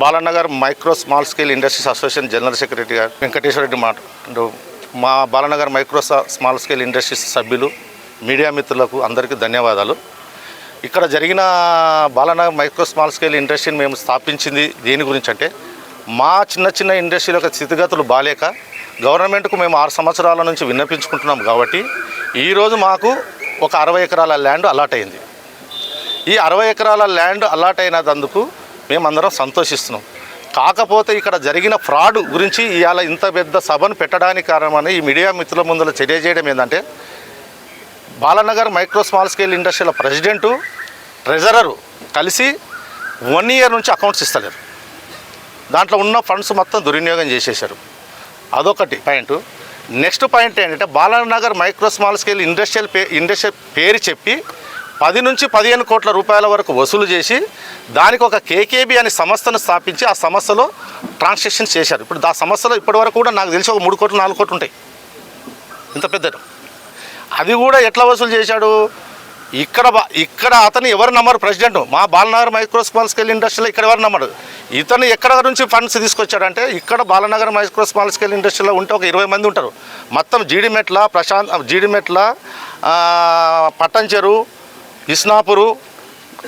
Balanagar micro small scale industries association general secretary గారు వెంకటేశ్వర రెడ్డి మాట. మా Balanagar micro small scale industries సభ్యులు media మిత్రులకు అందరికీ ధన్యవాదాలు. ఇక్కడ జరిగిన బాలనగర్ మైక్రో స్మాల్ స్కేల్ ఇండస్ట్రీని మేము స్థాపించింది దేని గురించి అంటే మా చిన్న చిన్న ఇండస్ట్రీల యొక్క స్థితిగతులు బాలేక గవర్నమెంట్కు మేము ఆరు సంవత్సరాల నుంచి విన్నపించుకుంటున్నాం కాబట్టి ఈరోజు మాకు ఒక అరవై ఎకరాల ల్యాండ్ అలాట్ అయింది. ఈ అరవై ఎకరాల ల్యాండ్ అలాట్ అయినందుకు మేమందరం సంతోషిస్తున్నాం. కాకపోతే ఇక్కడ జరిగిన ఫ్రాడ్ గురించి ఇవాళ ఇంత పెద్ద సభను పెట్టడానికి కారణమని ఈ మీడియా మిత్రుల ముందులో తెలియజేయడం ఏంటంటే బాలనగర్ మైక్రో స్మాల్ స్కేల్ ఇండస్ట్రీల ప్రెసిడెంటు ట్రెజరరు కలిసి వన్ ఇయర్ నుంచి అకౌంట్స్ ఇస్తలేరు. దాంట్లో ఉన్న ఫండ్స్ మొత్తం దుర్వినియోగం చేసేశారు. అదొకటి పాయింట్. నెక్స్ట్ పాయింట్ ఏంటంటే Balanagar micro small scale industrial pay industrial పేరు చెప్పి పది నుంచి పదిహేను కోట్ల రూపాయల వరకు వసూలు చేసి దానికి ఒక కేకేబీ అనే సంస్థను స్థాపించి ఆ సంస్థలో ట్రాన్సాక్షన్ చేశారు. ఇప్పుడు ఆ సంస్థలో ఇప్పటివరకు కూడా నాకు తెలిసి ఒక మూడు కోట్లు నాలుగు కోట్లు ఉంటాయి. ఇంత పెద్ద అది కూడా ఎట్లా వసూలు చేశాడు? ఇక్కడ బా- ఇక్కడ అతను ఎవరు నమ్మరు? ప్రెసిడెంట్. మా బాలనగర్ మైక్రో స్మాల్ స్కేల్ ఇండస్ట్రీలో ఇక్కడ ఎవరు నమ్మరు? ఇతను ఎక్కడ నుంచి ఫండ్స్ తీసుకొచ్చాడంటే ఇక్కడ బాలనగర్ మైక్రో స్మాల్ స్కేల్ ఇండస్ట్రీలో ఉంటే ఒక ఇరవై మంది ఉంటారు. మొత్తం జీడిమెట్ల ప్రశాంత్ జీడిమెట్ల పట్టంచెరు ఇస్నాపురు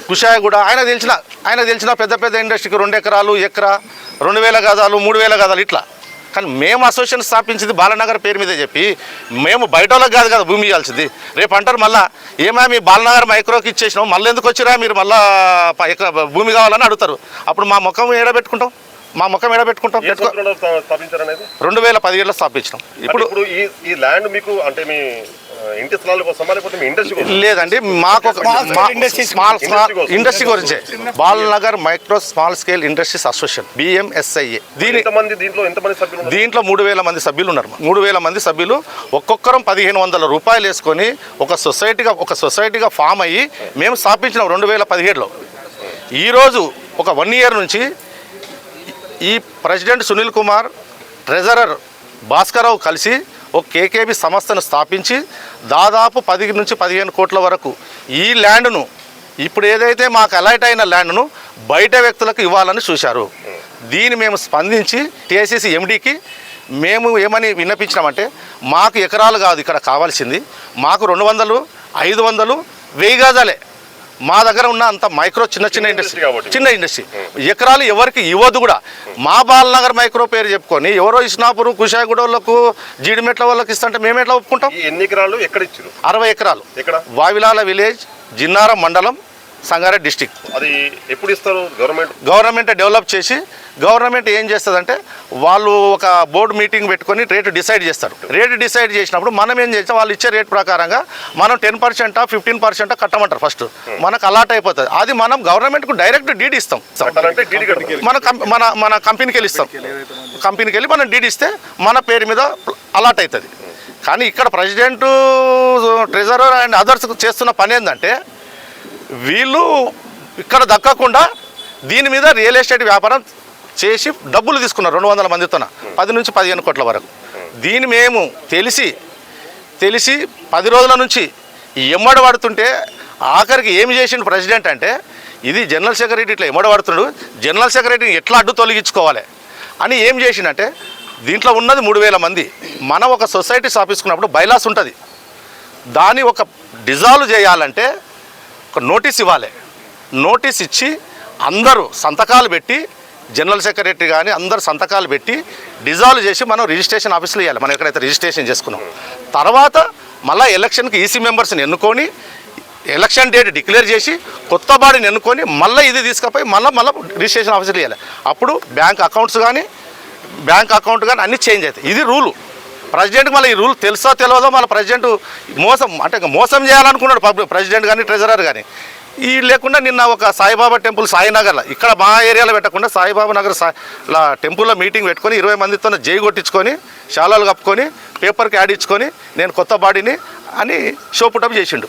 కుషాయగూడ ఆయన తెలిసిన ఆయన తెలిసిన పెద్ద పెద్ద ఇండస్ట్రీకి రెండు ఎకరాలు ఎకరా రెండు వేల గదాలు మూడు వేల గదాలు ఇట్లా. కానీ మేము అసోసియేషన్ స్థాపించింది బాలనగర్ పేరు మీదే చెప్పి మేము బయట వాళ్ళకి కాదు కదా భూమి ఇవ్వాల్సింది. రేపు అంటారు మళ్ళా ఏమా మీ బాలనగర్ మైక్రోకి ఇచ్చేసినాం మళ్ళీ ఎందుకు వచ్చిరా మీరు మళ్ళా భూమి కావాలని అడుగుతారు. అప్పుడు మా ముఖం ఏడ పెట్టుకుంటాం? మా ముఖం ఏడ పెట్టుకుంటాం? ఏ పెట్టుకో సంవత్సరంలో స్థా- స్థాపించారనేది? రెండు వేల పదిహేడులో స్థాపించినాం. ఇప్పుడు ఈ ల్యాండ్ మీకు అంటే మీ ఇంటి స్థలాల కోసమా లేకపోతే మీ ఇండస్ట్రీ కోసం? లేదండి మాకు. స్మాల్. ఇండస్ట్రీ గురించే. Balanagar micro small scale industries association BMSIA. దీని దీంట్లో ఎంతమంది సభ్యులు దీంట్లో మూడు వేల మంది సభ్యులు ఉన్నారు. మూడు వేల మంది సభ్యులు ఒక్కొక్కరం పదిహేను వందల రూపాయలు వేసుకొని ఒక సొసైటీగా ఒక సొసైటీగా ఫామ్ అయ్యి మేము స్థాపించినాం రెండు వేల పదిహేడులో. ఈరోజు ఒక వన్ ఇయర్ నుంచి ఈ ప్రెసిడెంట్ సునీల్ కుమార్ ట్రెజరర్ భాస్కరరావు కలిసి ఒక కేకేబీ సంస్థను స్థాపించి దాదాపు పది నుంచి పదిహేను కోట్ల వరకు ఈ ల్యాండ్ను ఇప్పుడు ఏదైతే మాకు అలర్ట్ అయిన ల్యాండ్ను బయట వ్యక్తులకు ఇవ్వాలని చూశారు. దీన్ని మేము స్పందించి టీఐసీసీ ఎండీకి మేము ఏమని విన్నపించినామంటే మాకు ఎకరాలు కాదు ఇక్కడ కావాల్సింది. మాకు రెండు వందలు ఐదు వందలు వెయ్యి గజాలే. మా దగ్గర ఉన్న అంత మైక్రో చిన్న చిన్న ఇండస్ట్రీ. చిన్న ఇండస్ట్రీ ఎకరాలు ఎవరికి ఇవ్వద్దు కూడా. మా బాలనగర్ మైక్రో పేరు చెప్పుకొని ఎవరో ఇస్నాపురు కుషాయగూడ వాళ్ళకు జీడిమెట్ల వాళ్ళకి ఇస్తుంటే మేము ఎట్లా ఒప్పుకుంటాం? ఎన్ని ఎకరాలు ఎక్కడ ఇచ్చారు అరవై ఎకరాలు. ఎక్కడ? వావిలాల విలేజ్ జిన్నారం మండలం సంగారెడ్డి డిస్టిక్. అది ఎప్పుడు ఇస్తారు గవర్నమెంట్? గవర్నమెంట్ డెవలప్ చేసి గవర్నమెంట్ ఏం చేస్తుందంటే వాళ్ళు ఒక బోర్డు మీటింగ్ పెట్టుకొని రేటు డిసైడ్ చేస్తారు. రేటు డిసైడ్ చేసినప్పుడు మనం ఏం చేస్తాం? వాళ్ళు ఇచ్చే రేట్ ప్రకారంగా మనం టెన్ పర్సెంటా ఫిఫ్టీన్ పర్సెంటా కట్టమంటారు ఫస్ట్. మనకు అలాట్ అయిపోతుంది. అది మనం గవర్నమెంట్కు డైరెక్ట్ డీడ్ ఇస్తాం. మన మన మన కంపెనీకి వెళ్ళి ఇస్తాం. కంపెనీకి వెళ్ళి మనం డీడ్ ఇస్తే మన పేరు మీద అలాట్ అవుతుంది కానీ ఇక్కడ ప్రెసిడెంట్ ట్రెజరర్ అండ్ అదర్స్ చేస్తున్న పని ఏంటంటే వీళ్ళు ఇక్కడ దక్కకుండా దీని మీద రియల్ ఎస్టేట్ వ్యాపారం చేసి డబ్బులు తీసుకున్నారు రెండు వందల మందితోన పది నుంచి పదిహేను కోట్ల వరకు. దీన్ని మేము తెలిసి తెలిసి పది రోజుల నుంచి ఎమ్మడబడుతుంటే ఆఖరికి ఏమి చేసిండు ప్రెసిడెంట్ అంటే ఇది జనరల్ సెక్రటరీ ఇట్లా ఎమ్మడి జనరల్ సెక్రటరీని ఎట్లా అడ్డు తొలగించుకోవాలి అని ఏం చేసిండంటే దీంట్లో ఉన్నది మూడు వేల మంది. మనం ఒక సొసైటీ స్థాపించుకున్నప్పుడు బైలాస్ ఉంటుంది. దాన్ని ఒక డిజాల్వ్ చేయాలంటే ఒక నోటీస్ ఇవ్వాలి. నోటీస్ ఇచ్చి అందరూ సంతకాలు పెట్టి జనరల్ సెక్రటరీ కానీ అందరు సంతకాలు పెట్టి డిజాల్వ్ చేసి మనం రిజిస్ట్రేషన్ ఆఫీస్లో ఇవ్వాలి మనం ఎక్కడైతే రిజిస్ట్రేషన్ చేసుకున్నాం. తర్వాత మళ్ళీ ఎలక్షన్కి ఈసీ మెంబర్స్ని ఎన్నుకొని ఎలక్షన్ డేట్ డిక్లేర్ చేసి కొత్త బాడీని ఎన్నుకొని మళ్ళీ ఇది తీసుకుపోయి మళ్ళీ మళ్ళీ రిజిస్ట్రేషన్ ఆఫీస్లో ఇవ్వాలి అప్పుడు బ్యాంక్ అకౌంట్స్ కానీ బ్యాంక్ అకౌంట్ కానీ అన్నీ చేంజ్ అవుతాయి. ఇది రూలు. ప్రెసిడెంట్కి మళ్ళీ ఈ రూల్ తెలుసో తెలియదో మళ్ళీ ప్రెసిడెంట్ మోసం అంటే మోసం చేయాలనుకున్నాడు పబ్లిక్ ప్రెసిడెంట్ కానీ ట్రెజరర్ కానీ ఈ లేకుండా నిన్న ఒక సాయిబాబా టెంపుల్ సాయినగర్లో ఇక్కడ మా ఏరియాలో పెట్టకుండా సాయిబాబా నగర్ సా టెంపుల్లో మీటింగ్ పెట్టుకొని ఇరవై మందితో జై కొట్టించుకొని శాలాలు కప్పుకొని పేపర్కి యాడ్ ఇచ్చుకొని నేను కొత్త బాడీని అని షో చేసిండు.